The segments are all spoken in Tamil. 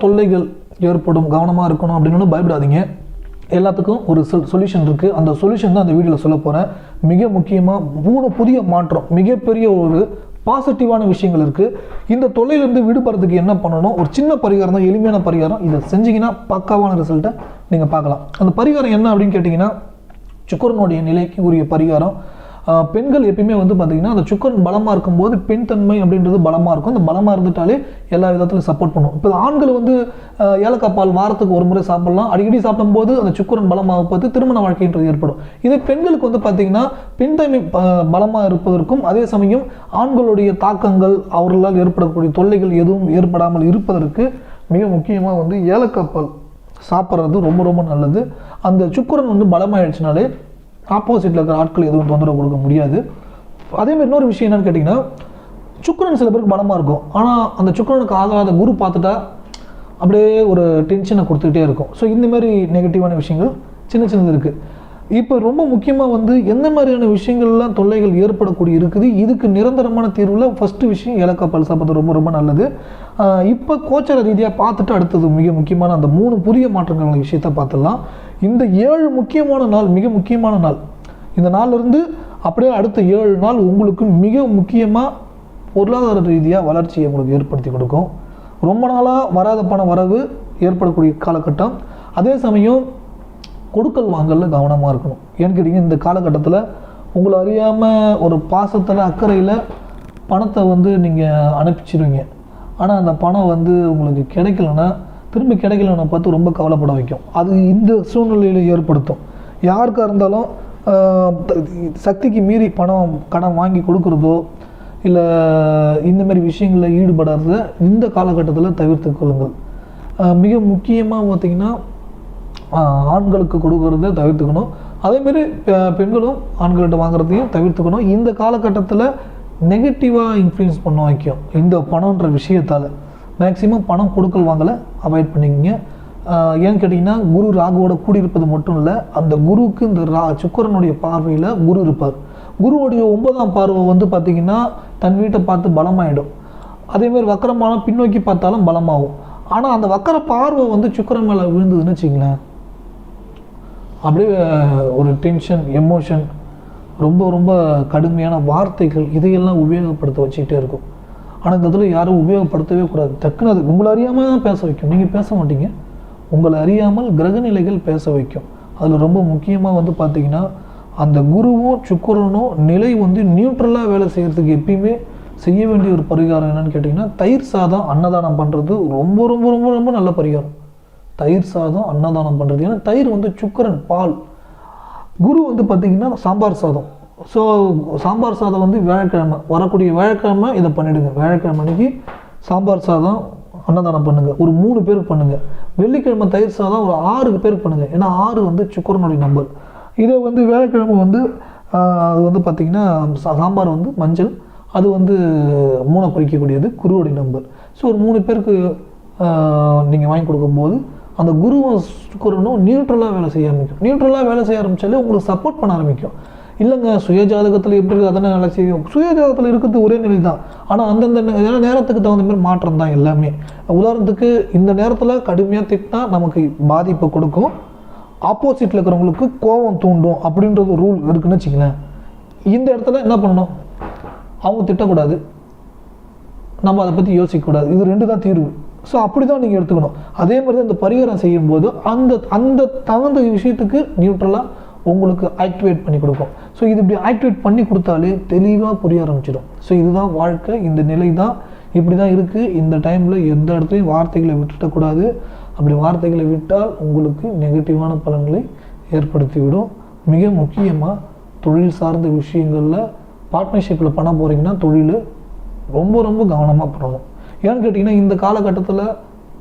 தொல்லைகள் ஏற்படும் கவனமாக இருக்கணும் அப்படின்னு பயப்படாதீங்க. எல்லாத்துக்கும் ஒரு சொல் சொல்யூஷன் இருக்குது அந்த சொல்யூஷன் தான் அந்த வீடியோவில் சொல்ல போகிறேன் மிக முக்கியமாக மூணு புதிய மாற்றம் மிகப்பெரிய ஒரு பாசிட்டிவான விஷயங்கள் இருக்குது இந்த தொல்லையிலேருந்து விடுபடுறதுக்கு என்ன பண்ணணும்? ஒரு சின்ன பரிகாரம் தான் எளிமையான பரிகாரம். இதை செஞ்சீங்கன்னா பக்காவான ரிசல்ட்டை நீங்கள் பார்க்கலாம். அந்த பரிகாரம் என்ன அப்படின்னு கேட்டிங்கன்னா சுக்கரனுடைய நிலைக்கு உரிய பரிகாரம். பெண்கள் எப்பயுமே வந்து பார்த்தீங்கன்னா அந்த சுக்கரன் பலமாக இருக்கும்போது பெண் தன்மை அப்படின்றது பலமாக இருக்கும். அந்த பலமாக இருந்துட்டாலே எல்லா விதத்துலையும் சப்போர்ட் பண்ணும். இப்போ ஆண்கள் வந்து ஏலக்காய் பால் வாரத்துக்கு ஒரு முறை சாப்பிடலாம். அடிக்கடி சாப்பிடும்போது அந்த சுக்கரன் பலமாக பார்த்து திருமண வாழ்க்கைன்றது ஏற்படும். இதே பெண்களுக்கு வந்து பார்த்தீங்கன்னா பின்தன்மை பலமாக இருப்பதற்கும் அதே சமயம் ஆண்களுடைய தாக்கங்கள் அவர்களால் ஏற்படக்கூடிய தொல்லைகள் எதுவும் ஏற்படாமல் இருப்பதற்கு மிக முக்கியமாக வந்து ஏலக்காய் பால் சாப்பிட்றது ரொம்ப ரொம்ப நல்லது. அந்த சுக்கரன் வந்து பலமாயிடுச்சுனாலே ஆப்போசிட்டில் இருக்கிற ஆட்கள் எதுவும் தொந்தரவு கொடுக்க முடியாது. அதே மாதிரி இன்னொரு விஷயம் என்னன்னு கேட்டிங்கன்னா சுக்கரன் சில பேருக்கு பலமாக இருக்கும். ஆனால் அந்த சுக்கரனுக்கு ஆகாத குரு பார்த்துட்டா அப்படியே ஒரு டென்ஷனை கொடுத்துக்கிட்டே இருக்கும். ஸோ இந்த மாதிரி நெகட்டிவான விஷயங்கள் சின்ன சின்னது இருக்குது இப்போ ரொம்ப முக்கியமாக வந்து எந்த மாதிரியான விஷயங்கள்லாம் தொல்லைகள் ஏற்படக்கூடிய இருக்குது? இதுக்கு நிரந்தரமான தீர்வில் ஃபஸ்ட்டு விஷயம் ஏலக்காய் பால் சாப்பிட்றது ரொம்ப ரொம்ப நல்லது. இப்போ கோச்சர ரீதியாக பார்த்துட்டு அடுத்தது மிக முக்கியமான அந்த மூணு புதிய மாற்றங்கள் விஷயத்த பார்த்துடலாம். இந்த ஏழு முக்கியமான நாள் மிக முக்கியமான நாள். இந்த நாளிலிருந்து அப்படியே அடுத்த ஏழு நாள் உங்களுக்கு மிக முக்கியமாக பொருளாதார ரீதியாக வளர்ச்சியை உங்களுக்கு ஏற்படுத்தி கொடுக்கும். ரொம்ப நாளாக வராத பண வரவு ஏற்படக்கூடிய காலகட்டம். அதே சமயம் கொடுக்கல் வாங்கல கவனமாக இருக்கணும். ஏன்னு கேட்டிங்கன்னா இந்த காலகட்டத்தில் உங்களை அறியாமல் ஒரு பாசத்தில் அக்கறையில் பணத்தை வந்து நீங்கள் அனுப்பிச்சிடுவீங்க ஆனால் அந்த பணம் வந்து உங்களுக்கு கிடைக்கலன்னா திரும்பி கிடைக்கலன்னு பார்த்து ரொம்ப கவலைப்பட வைக்கும். அது இந்த சூழ்நிலையில் ஏற்படுத்தும். யாருக்காக இருந்தாலும் சக்திக்கு மீறி பணம் கடன் வாங்கி கொடுக்குறதோ இல்லை இந்தமாரி விஷயங்களில் ஈடுபடாத இந்த காலகட்டத்தில் தவிர்த்து கொள்ளுங்கள். மிக முக்கியமாக பார்த்தீங்கன்னா ஆண்களுக்கு கொடுக்கறத தவிர்த்துக்கணும். அதேமாரி பெ- பெண்களும் ஆண்கள்கிட்ட வாங்குறதையும் தவிர்த்துக்கணும். இந்த காலகட்டத்தில் நெகட்டிவாக இன்ஃப்ளூயன்ஸ் பண்ண வைக்கும். இந்த பணம்ன்ற விஷயத்தால். மேக்ஸிமம் பணம் கொடுக்கல் வாங்கலை அவாய்ட் பண்ணிக்கங்க. ஏன்னு கேட்டிங்கன்னா குரு ராகுவோட கூடியிருப்பது மட்டும் இல்லை அந்த குருவுக்கு இந்த ரா சுக்கரனுடைய பார்வையில் குரு இருப்பார். குருவுடைய ஒன்பதாம் பார்வை வந்து பார்த்திங்கன்னா தன் வீட்டை பார்த்து பலமாயிடும். அதேமாதிரி வக்கரமான பின்னோக்கி பார்த்தாலும் பலமாகும். ஆனால் அந்த வக்கர பார்வை வந்து சுக்கரன் மேலே விழுந்ததுன்னு வச்சிங்களேன் அப்படியே ஒரு டென்ஷன் எமோஷன் ரொம்ப ரொம்ப கடுமையான வார்த்தைகள் இதையெல்லாம் உபயோகப்படுத்த வச்சுக்கிட்டே இருக்கும். ஆனால் இந்த இதில் யாரும் உபயோகப்படுத்தவே கூடாது. டக்குன்னு அது உங்களை அறியாமல் தான் பேச வைக்கும். நீங்கள் பேச மாட்டீங்க. உங்களை அறியாமல் கிரகநிலைகள் பேச வைக்கும். அதில் ரொம்ப முக்கியமாக வந்து பார்த்தீங்கன்னா அந்த குருவும் சுக்கரனும் நிலை வந்து நியூட்ரலாக வேலை செய்கிறதுக்கு எப்பயுமே செய்ய வேண்டிய ஒரு பரிகாரம் என்னென்னு கேட்டிங்கன்னா தயிர் சாதம் அன்னதானம் பண்ணுறது ரொம்ப ரொம்ப ரொம்ப ரொம்ப நல்ல பரிகாரம். தயிர் சாதம் அன்னதானம் பண்ணுறது ஏன்னா தயிர் வந்து சுக்கரன் பால். குரு வந்து பார்த்திங்கன்னா சாம்பார் சாதம். ஸோ சாம்பார் சாதம் வந்து வியாழக்கிழமை. வரக்கூடிய வியாழக்கிழமை இதை பண்ணிவிடுங்க வியாழக்கிழமை அன்னைக்கு சாம்பார் சாதம் அன்னதானம் பண்ணுங்கள் ஒரு மூணு பேருக்கு பண்ணுங்கள் வெள்ளிக்கிழமை தயிர் சாதம் ஒரு ஆறு பேருக்கு பண்ணுங்கள் ஏன்னா ஆறு வந்து சுக்கரனுடைய நம்பர். இதை வந்து வியாழக்கிழமை வந்து அது வந்து பார்த்திங்கன்னா சாம்பார் வந்து மஞ்சள். அது வந்து மூணை குறிக்கக்கூடியது குருவுடைய நம்பர். ஸோ ஒரு மூணு பேருக்கு நீங்கள் வாங்கி கொடுக்கும்போது அந்த குருவும் நியூட்ரலாக வேலை செய்ய ஆரம்பிக்கும். நியூட்ரலாக வேலை செய்ய ஆரம்பித்தாலே உங்களுக்கு சப்போர்ட் பண்ண ஆரம்பிக்கும். இல்லைங்க சுயஜாதகத்தில் எப்படி இருக்குது அதானே வேலை செய்யும். சுயஜாதகத்தில் இருக்கிறது ஒரே நிலை தான் ஆனால் அந்தந்த நே- ஏன்னா நேரத்துக்கு தகுந்த மாதிரி மாற்றம் தான் எல்லாமே. உதாரணத்துக்கு இந்த நேரத்தில் கடுமையாக திட்டினா நமக்கு பாதிப்பை கொடுக்கும். ஆப்போசிட்டில் இருக்கிறவங்களுக்கு கோபம் தூண்டும் அப்படின்றது ரூல் இருக்குன்னு வச்சுங்களேன் இந்த இடத்துல என்ன பண்ணணும்? அவங்க திட்டக்கூடாது. நம்ம அதை பற்றி யோசிக்கக்கூடாது. இது ரெண்டு தான் தீர்வு. ஸோ அப்படி தான் நீங்கள் எடுத்துக்கணும். அதே மாதிரி தான் இந்த பரிகாரம் செய்யும்போது அந்த அந்த தகுந்த விஷயத்துக்கு நியூட்ரலாக உங்களுக்கு ஆக்டிவேட் பண்ணி கொடுக்கும். ஸோ இது இப்படி ஆக்டிவேட் பண்ணி கொடுத்தாலே தெளிவாக புரிய ஆரம்பிச்சிடும். ஸோ இதுதான் வாழ்க்கை இந்த நிலை தான் இப்படி தான் இருக்குது இந்த டைமில் எந்த இடத்துலையும் வார்த்தைகளை விட்டுடக்கூடாது அப்படி வார்த்தைகளை விட்டால் உங்களுக்கு நெகட்டிவான பலன்களை ஏற்படுத்திவிடும். மிக முக்கியமாக தொழில் சார்ந்த விஷயங்களில் பார்ட்னர்ஷிப்பில் பண்ண போகிறீங்கன்னா தொழில் ரொம்ப ரொம்ப கவனமாக பண்ணணும். ஏன்னு கேட்டிங்கன்னா இந்த காலகட்டத்தில்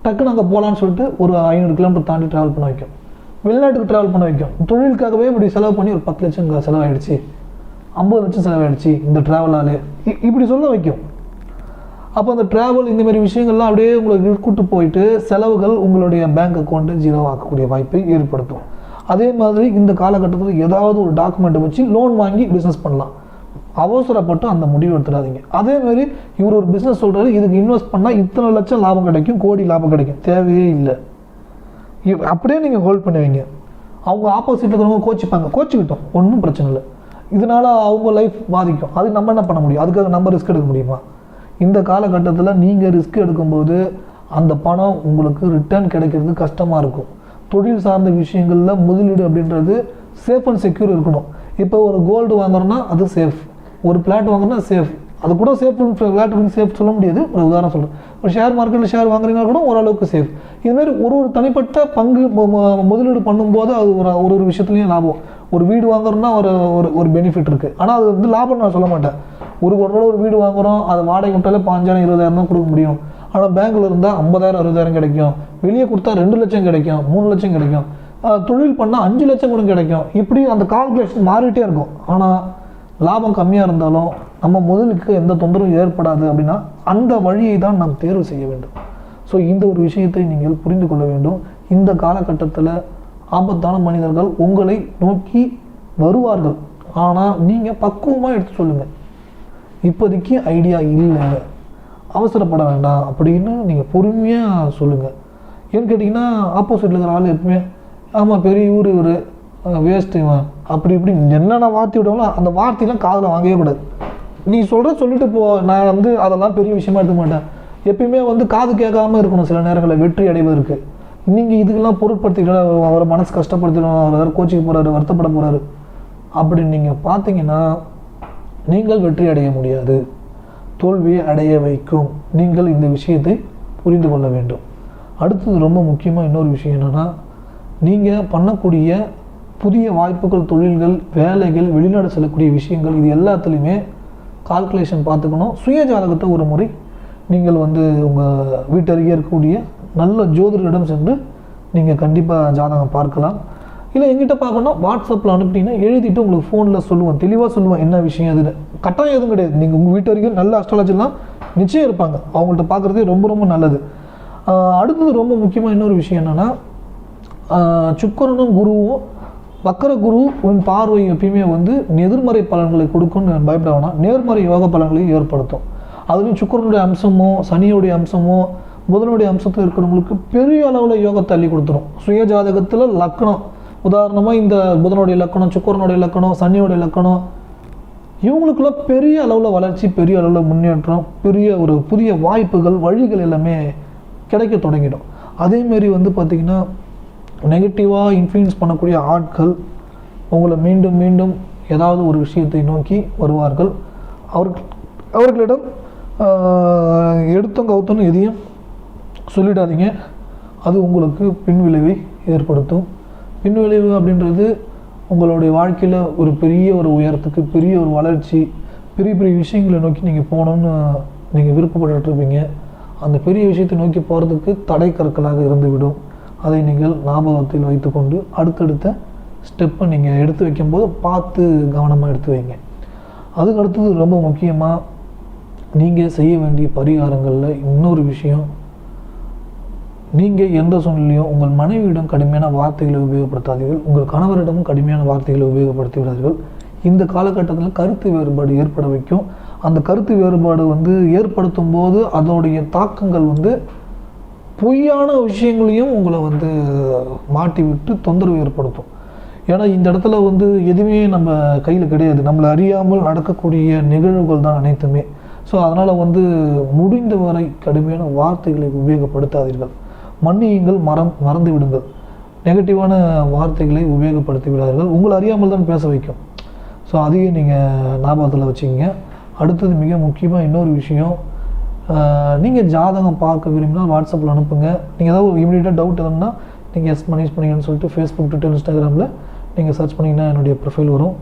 டக்குன்னு அங்கே போகலான்னு சொல்லிட்டு ஒரு ஐநூறு கிலோமீட்டர் தாண்டி ட்ராவல் பண்ண வைக்கும். வெளிநாட்டுக்கு ட்ராவல் பண்ண வைக்கும். தொழிலுக்காகவே இப்படி செலவு பண்ணி ஒரு பத்து லட்சம் செலவாயிடுச்சு. ஐம்பது லட்சம் செலவாயிடுச்சு இந்த ட்ராவலாலே இப்படி சொல்ல வைக்கும். அப்போ அந்த ட்ராவல் இந்தமாரி விஷயங்கள்லாம் அப்படியே உங்களை கூட்டு போயிட்டு செலவுகள் உங்களுடைய பேங்க் அக்கௌண்ட்டை ஜீரோவாக்கக்கூடிய வாய்ப்பை ஏற்படுத்தும். அதே மாதிரி இந்த காலகட்டத்தில் ஏதாவது ஒரு டாக்குமெண்ட்டை வச்சு லோன் வாங்கி பிஸ்னஸ் பண்ணலாம். அவசரப்பட்டு அந்த முடிவு எடுத்துடாதீங்க. அதே மாதிரி இவர் ஒரு பிஸ்னஸ் சொல்கிறாரு இதுக்கு இன்வெஸ்ட் பண்ணால் இத்தனை லட்சம் லாபம் கிடைக்கும் கோடி லாபம் கிடைக்கும். தேவையே இல்லை. இவ்- அப்படியே நீங்கள் ஹோல்ட் பண்ணுவீங்க. அவங்க ஆப்போசிட்டில் இருக்கிறவங்க கோச்சிப்பாங்க. கோச்சிக்கிட்டோம். ஒன்றும் பிரச்சனை இல்லை. இதனால் அவங்க லைஃப் பாதிக்கும். அது நம்ம என்ன பண்ண முடியும்? அதுக்காக நம்ம ரிஸ்க் எடுக்க முடியுமா? இந்த காலகட்டத்தில் நீங்கள் ரிஸ்க் எடுக்கும்போது அந்த பணம் உங்களுக்கு ரிட்டர்ன் கிடைக்கிறது கஷ்டமாக இருக்கும். தொழில் சார்ந்த விஷயங்களில் முதலீடு அப்படின்றது சேஃப் அண்ட் செக்யூர் இருக்கணும். இப்போ ஒரு கோல்டு வாங்குறோன்னா அது சேஃப் ஒரு பிளாட் வாங்கினா சேஃப் அது கூட சேஃப் பிளாட் சேஃப் சொல்ல முடியாது. ஒரு உதாரணம் சொல்கிறேன் ஒரு ஷேர் மார்க்கெட்டில் ஷேர் வாங்குறீங்கன்னா கூட ஓரளவுக்கு சேஃப் இதுமாரி ஒரு ஒரு தனிப்பட்ட பங்கு முதலீடு பண்ணும்போது அது ஒரு ஒரு ஒரு விஷயத்துலையும் லாபம். ஒரு வீடு வாங்குறோம்னா ஒரு ஒரு ஒரு பெனிஃபிட் இருக்குது ஆனால் அது வந்து லாபம் நான் சொல்ல மாட்டேன். ஒரு ஒரு ஒரு வீடு வாங்குறோம் அது வாடகை விட்டாலே பாஞ்சாயிரம் இருபதாயிரம் தான் கொடுக்க முடியும். ஆனால் பேங்க்கில் இருந்தால் ஐம்பதாயிரம் அறுபதாயிரம் கிடைக்கும். வெளியே கொடுத்தா ரெண்டு லட்சம் கிடைக்கும் மூணு லட்சம் கிடைக்கும். தொழில் பண்ணால் அஞ்சு லட்சம் கூட கிடைக்கும். இப்படி அந்த கால்குலேஷன் மாறிட்டே இருக்கும். ஆனால் லாபம் கம்மியாக இருந்தாலும் நம்ம முதலுக்கு எந்த தொந்தரவும் ஏற்படாது அப்படின்னா அந்த வழியை தான் நாம் தேர்வு செய்ய வேண்டும். ஸோ இந்த ஒரு விஷயத்தை நீங்கள் புரிந்து கொள்ள வேண்டும். இந்த காலகட்டத்தில் ஆபத்தான மனிதர்கள் உங்களை நோக்கி வருவார்கள். ஆனால் நீங்கள் பக்குவமாக எடுத்து சொல்லுங்கள் இப்போதைக்கு ஐடியா இல்லை. அவசரப்பட வேண்டாம் அப்படின்னு நீங்கள் பொறுமையாக சொல்லுங்கள் ஏன்னு கேட்டிங்கன்னா ஆப்போசிட்டில் இருக்கிற ஆள் எப்பவுமே ஆமாம் பெரிய ஊர் இவர். வேஸ்ட்டு இவன். அப்படி இப்படி என்னென்ன வார்த்தை விடுவாங்களோ அந்த வார்த்தையெல்லாம் காதில் வாங்கவே கூடாது. நீ சொல்கிற சொல்லிட்டு போ நான் வந்து அதெல்லாம் பெரிய விஷயமா எடுக்க மாட்டேன். எப்பயுமே வந்து காது கேட்காம இருக்கணும் சில நேரங்களில் வெற்றி அடைவதற்கு. நீங்கள் இதுக்கெல்லாம் பொருட்படுத்திக்கிட்டு அவரை மனசு கஷ்டப்படுத்திடும் அவர் வேறு கோச்சிக்கு போகிறாரு வருத்தப்பட போகிறாரு அப்படின்னு நீங்கள் பார்த்தீங்கன்னா நீங்கள் வெற்றி அடைய முடியாது. தோல்வியை அடைய வைக்கும். நீங்கள் இந்த விஷயத்தை புரிந்து கொள்ள வேண்டும். அடுத்தது ரொம்ப முக்கியமாக இன்னொரு விஷயம் என்னென்னா நீங்கள் பண்ணக்கூடிய புதிய வாய்ப்புகள் தொழில்கள் வேலைகள் வெளிநாடு செல்லக்கூடிய விஷயங்கள் இது எல்லாத்துலேயுமே கால்குலேஷன் பார்த்துக்கணும். சுய ஜாதகத்தை ஒரு முறை நீங்கள் வந்து உங்கள் வீட்டருகே இருக்கக்கூடிய நல்ல ஜோதிடரிடம் சென்று நீங்கள் கண்டிப்பாக ஜாதகம் பார்க்கலாம். இல்லை எங்கிட்ட பார்க்கணும் வாட்ஸ்அப்பில் அனுப்பிட்டீங்கன்னா எழுதிட்டு உங்களுக்கு ஃபோனில் சொல்லுவேன். தெளிவாக சொல்லுவேன் என்ன விஷயம் அதுன்னு கட்டாயம் எதுவும் கிடையாது. நீங்கள் உங்கள் வீட்டு வரைக்கும் நல்ல அஸ்ட்ராலஜிலாம் நிச்சயம் இருப்பாங்க. அவங்கள்ட்ட பார்க்குறதே ரொம்ப ரொம்ப நல்லது. அடுத்தது ரொம்ப முக்கியமாக இன்னொரு விஷயம் என்னென்னா சுக்கரனும் குருவும் வக்கர குரு உன் பார்வை எப்பயுமே வந்து எதிர்மறை பலன்களை கொடுக்கும்னு பயப்பட நேர்மறை யோக பலன்களையும் ஏற்படுத்தும். அதுலேயும் சுக்கரனுடைய அம்சமோ சனியுடைய அம்சமோ புதனுடைய அம்சத்தில் இருக்கிறவங்களுக்கு பெரிய அளவில் யோகத்தை தள்ளி கொடுத்துரும். சுய ஜாதகத்தில் லக்கணம். உதாரணமாக இந்த புதனுடைய லக்கணம் சுக்கரனுடைய லக்கணம் சனியோடைய லக்கணம் இவங்களுக்குலாம் பெரிய அளவில் வளர்ச்சி பெரிய அளவில் முன்னேற்றம் பெரிய ஒரு புதிய வாய்ப்புகள் வழிகள் எல்லாமே கிடைக்க தொடங்கிடும். அதேமாரி வந்து பார்த்திங்கன்னா நெகட்டிவாக இன்ஃப்ளூயன்ஸ் பண்ணக்கூடிய ஆட்கள் உங்களை மீண்டும் மீண்டும் ஏதாவது ஒரு விஷயத்தை நோக்கி வருவார்கள். அவர்கள் அவர்களிடம் எடுத்தும் கவுத்தனும் எதையும் சொல்லிடாதீங்க. அது உங்களுக்கு பின்விளைவை ஏற்படுத்தும். பின்விளைவு அப்படின்றது உங்களுடைய வாழ்க்கையில் ஒரு பெரிய ஒரு உயரத்துக்கு பெரிய ஒரு வளர்ச்சி பெரிய பெரிய விஷயங்களை நோக்கி நீங்கள் போகணுன்னு நீங்கள் விருப்பப்பட்டுருப்பீங்க அந்த பெரிய விஷயத்தை நோக்கி போகிறதுக்கு தடை கற்களாக இருந்துவிடும். அதை நீங்கள் ஞாபகத்தில் வைத்துக்கொண்டு அடுத்தடுத்த ஸ்டெப்பை நீங்கள் எடுத்து வைக்கும்போது பார்த்து கவனமாக எடுத்து வைங்க. அதுக்கு அடுத்தது ரொம்ப முக்கியமாக நீங்கள் செய்ய வேண்டிய பரிகாரங்களில் இன்னொரு விஷயம். நீங்கள் எந்த சூழ்நிலையும் உங்கள் மனைவியிடம் கடுமையான வார்த்தைகளை உபயோகப்படுத்தாதீர்கள். உங்கள் கணவரிடமும் கடுமையான வார்த்தைகளை உபயோகப்படுத்தி விடாதீர்கள். இந்த காலகட்டத்தில் கருத்து வேறுபாடு ஏற்பட வைக்கும். அந்த கருத்து வேறுபாடு வந்து ஏற்படுத்தும் போது அதோடைய தாக்கங்கள் வந்து பொய்யான விஷயங்களையும் உங்களை வந்து மாட்டி விட்டு தொந்தரவு ஏற்படுத்தும். ஏன்னா இந்த இடத்துல வந்து எதுவுமே நம்ம கையில் கிடையாது. நம்மளை அறியாமல் நடக்கக்கூடிய நிகழ்வுகள் தான் அனைத்துமே. ஸோ அதனால் வந்து முடிந்த வரை கடுமையான வார்த்தைகளை உபயோகப்படுத்தாதீர்கள். மன்னியுங்கள் மறம் மறந்து விடுங்கள். நெகட்டிவான வார்த்தைகளை உபயோகப்படுத்தி விடாதீர்கள். உங்களை அறியாமல் தான் பேச வைக்கும். ஸோ அதையும் நீங்கள் ஞாபகத்தில் வச்சுக்கிங்க. அடுத்தது மிக முக்கியமாக இன்னொரு விஷயம். நீங்கள் ஜாதகம் பார்க்க விரும்பினால் வாட்ஸ்அப்பில் அனுப்புங்க. நீங்கள் ஏதாவது இமீடியட்டாக டவுட் எதுனா நீங்கள் எஸ் மனிஷ் பண்ணிங்கன்னு சொல்லிட்டு ஃபேஸ்புக் ட்விட்டர் இன்ஸ்டாகிராமில் நீங்கள் சர்ச் பண்ணிங்கன்னா என்னுடைய ப்ரொஃபைல் வரும்.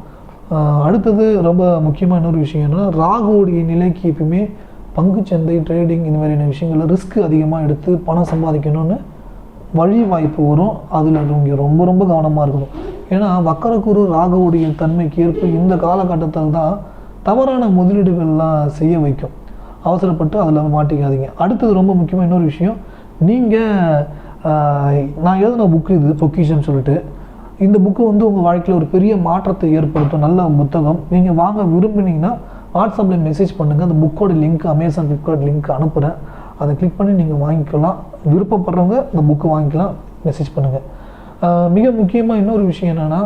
அடுத்தது ரொம்ப முக்கியமாக இன்னொரு விஷயம் என்னென்னா ராகுவுடைய நிலைக்கு எப்பயுமே பங்குச்சந்தை ட்ரேடிங் இந்த மாதிரியான விஷயங்களில் ரிஸ்க் அதிகமாக எடுத்து பணம் சம்பாதிக்கணும்னு வழி வாய்ப்பு வரும். அதில் நீங்கள் ரொம்ப ரொம்ப கவனமாக இருக்கணும். ஏன்னா வக்கரக்குரு ராகுவுடைய தன்மைக்கு ஏற்ப இந்த காலகட்டத்தில் தான் தவறான முதலீடுகள்லாம் செய்ய வைக்கும். அவசரப்பட்டு அதில் மாட்டிக்காதீங்க. அடுத்தது ரொம்ப முக்கியமாக இன்னொரு விஷயம் நீங்கள் நான் எழுதின புக்கு இது பொக்கிஷன் சொல்லிட்டு. இந்த புக்கு வந்து உங்கள் வாழ்க்கையில் ஒரு பெரிய மாற்றத்தை ஏற்படுத்தும் நல்ல புத்தகம். நீங்கள் வாங்க விரும்பினீங்கன்னா வாட்ஸ்அப்பில் மெசேஜ் பண்ணுங்கள் அந்த புக்கோட லிங்க் அமேசான் ஃப்ளிப்கார்ட் லிங்க் அனுப்புகிறேன் அதை கிளிக் பண்ணி நீங்கள் வாங்கிக்கலாம். விருப்பப்படுறவங்க இந்த புக்கு வாங்கிக்கலாம். மெசேஜ் பண்ணுங்கள் மிக முக்கியமாக இன்னொரு விஷயம் என்னென்னா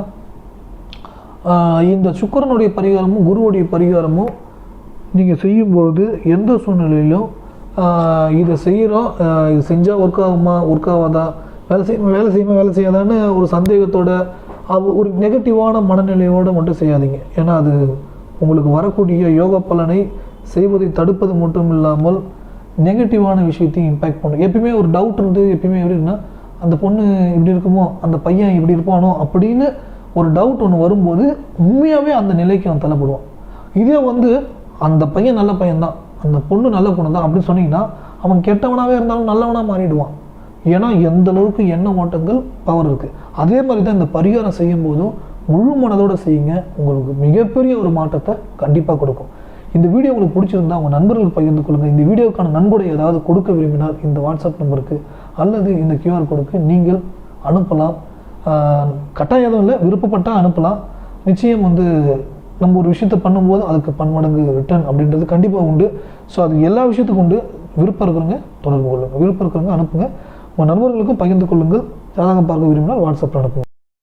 இந்த சுக்கரனுடைய பரிகாரமும் குருவுடைய பரிகாரமும் நீங்கள் செய்யும்பொழுது எந்த சூழ்நிலையிலும் இதை செய்கிறோம் இது செஞ்சால் ஒர்க் ஆகுமா ஒர்க் ஆகாதா வேலை செய்யுமா வேலை செய்யுமா வேலை செய்யாதான்னு ஒரு சந்தேகத்தோட அவ ஒரு நெகட்டிவான மனநிலையோடு மட்டும் செய்யாதீங்க. ஏன்னா அது உங்களுக்கு வரக்கூடிய யோக பலனை செய்வதை தடுப்பது மட்டும் இல்லாமல் நெகட்டிவான விஷயத்தையும் இம்பேக்ட் பண்ணும். எப்பயுமே ஒரு டவுட் இருந்து எப்பயுமே எப்படின்னா அந்த பொண்ணு இப்படி இருக்குமோ அந்த பையன் இப்படி இருப்பானோ அப்படின்னு ஒரு டவுட் ஒன்று வரும்போது உண்மையாகவே அந்த நிலைக்கு அவன் தள்ளப்படுவான். இதே வந்து அந்த பையன் நல்ல பையன்தான் அந்த பொண்ணு நல்ல பொண்ணு தான் அப்படின்னு சொன்னீங்கன்னா அவன் கெட்டவனாகவே இருந்தாலும் நல்லவனாக மாறிடுவான். ஏன்னா எந்த அளவுக்கு எண்ண ஓட்டங்கள் பவர் இருக்குது அதே மாதிரி தான் இந்த பரிகாரம் செய்யும் போதும் முழு மனதோடு செய்யுங்க. உங்களுக்கு மிகப்பெரிய ஒரு மாற்றத்தை கண்டிப்பாக கொடுக்கும். இந்த வீடியோ உங்களுக்கு பிடிச்சிருந்தா உங்கள் நண்பர்கள் பகிர்ந்து கொள்ளுங்கள் இந்த வீடியோக்கான நன்கொடை ஏதாவது கொடுக்க விரும்பினால் இந்த வாட்ஸ்அப் நம்பருக்கு அல்லது இந்த கியூஆர் கோடுக்கு நீங்கள் அனுப்பலாம். கட்டாயம் எதுவும் இல்லை விருப்பப்பட்டால் அனுப்பலாம். நிச்சயம் வந்து நம்ம ஒரு விஷயத்தை பண்ணும்போது அதுக்கு பன்மடங்கு ரிட்டர்ன் அப்படின்றது கண்டிப்பாக உண்டு. ஸோ அது எல்லா விஷயத்துக்கும் உண்டு. விருப்பம் இருக்கிறவங்க தொடர்பு கொள்ளுங்கள் விருப்பம் இருக்கிறவங்க அனுப்புங்க. உங்கள் நண்பர்களுக்கும் பகிர்ந்து கொள்ளுங்கள். ஜாதகம் பார்க்க விரும்பினால் வாட்ஸ்அப்பில் அனுப்புங்க.